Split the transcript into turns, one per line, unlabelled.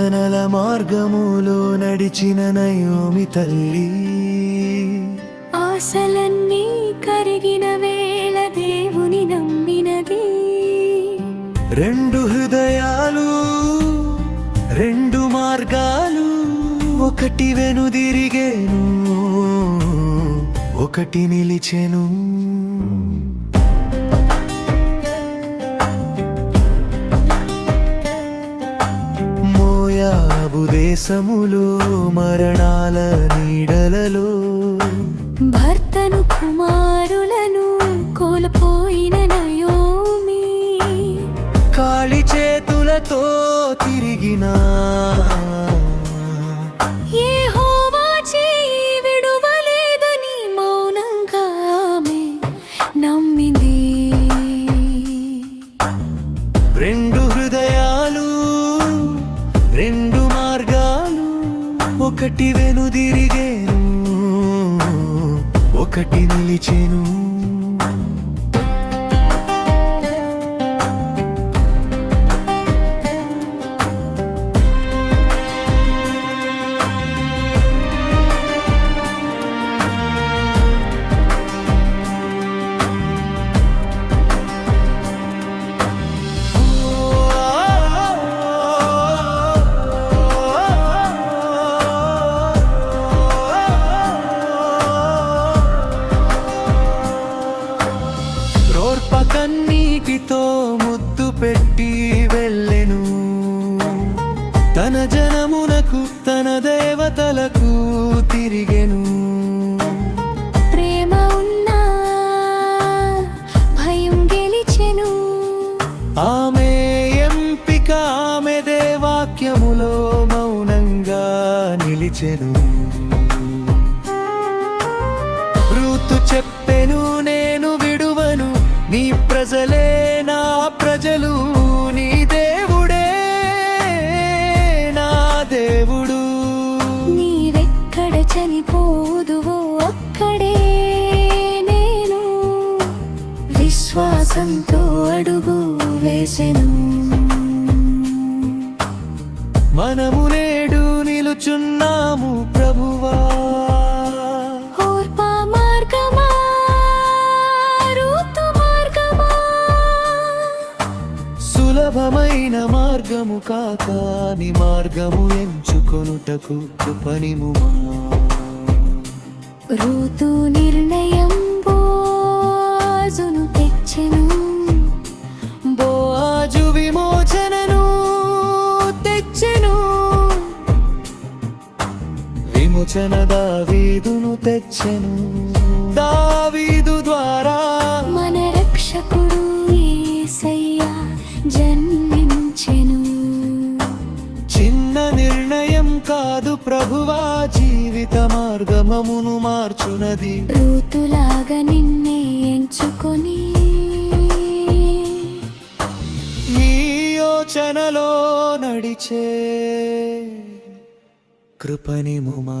వేదనల మార్గములో నడిచిన నయోమి తల్లి.
ఆశలన్నీ కరిగిన వేళ దేవుని నమ్మినది.
రెండు హృదయాలు రెండు మార్గాలు ఒకటి వెనుదిరిగేను ఒకటి నిలిచెను. దేశములో మరణాల నీడలలో.
భర్తను కుమారులను కోల్పోయిన నయోమి.
ఖాళీ చేతులతో తిరిగిన రెండు హృదయాలు రెండు ఒకటి వెనుదిరిగేను ఒకటి నిలిచేను. జనమునకు తన దేవతలకు తిరిగెను.
ప్రేమ ఉన్నా భయం గెలిచెను.
ఆమె ఎంపిక ఆమె దేవాక్యములో మౌనంగా నిలిచెను. ఋతు చెప్పెను నేను విడువను. నీ ప్రజలే నా ప్రజలు నీ
చనిపోదువో అక్కడే నేను. విశ్వాసంతో అడుగు వేసెను.
మనము నేడు నిలుచున్నాము ప్రభువా. సులభమైన మార్గము కాక నీ మార్గము ఎంచుకొనుటకు కృపనిముమా.
ఋతు నిర్ణయం బోజును తెచ్చెను.
బోఆజు విమోచనను తెచ్చెను. విమోచన దావీదును తెచ్చెను. దావీదు ద్వారా
మన రక్షకుడు యేసయ్య జన్మించెను.
చిన్న నిర్ణయం కాదు ప్రభువా జీవిత మార్గమమును మార్చునది.
ఋతులాగా నిన్నే ఎంచుకొని
నీ యోచనలో నడిచే కృపనిముమా.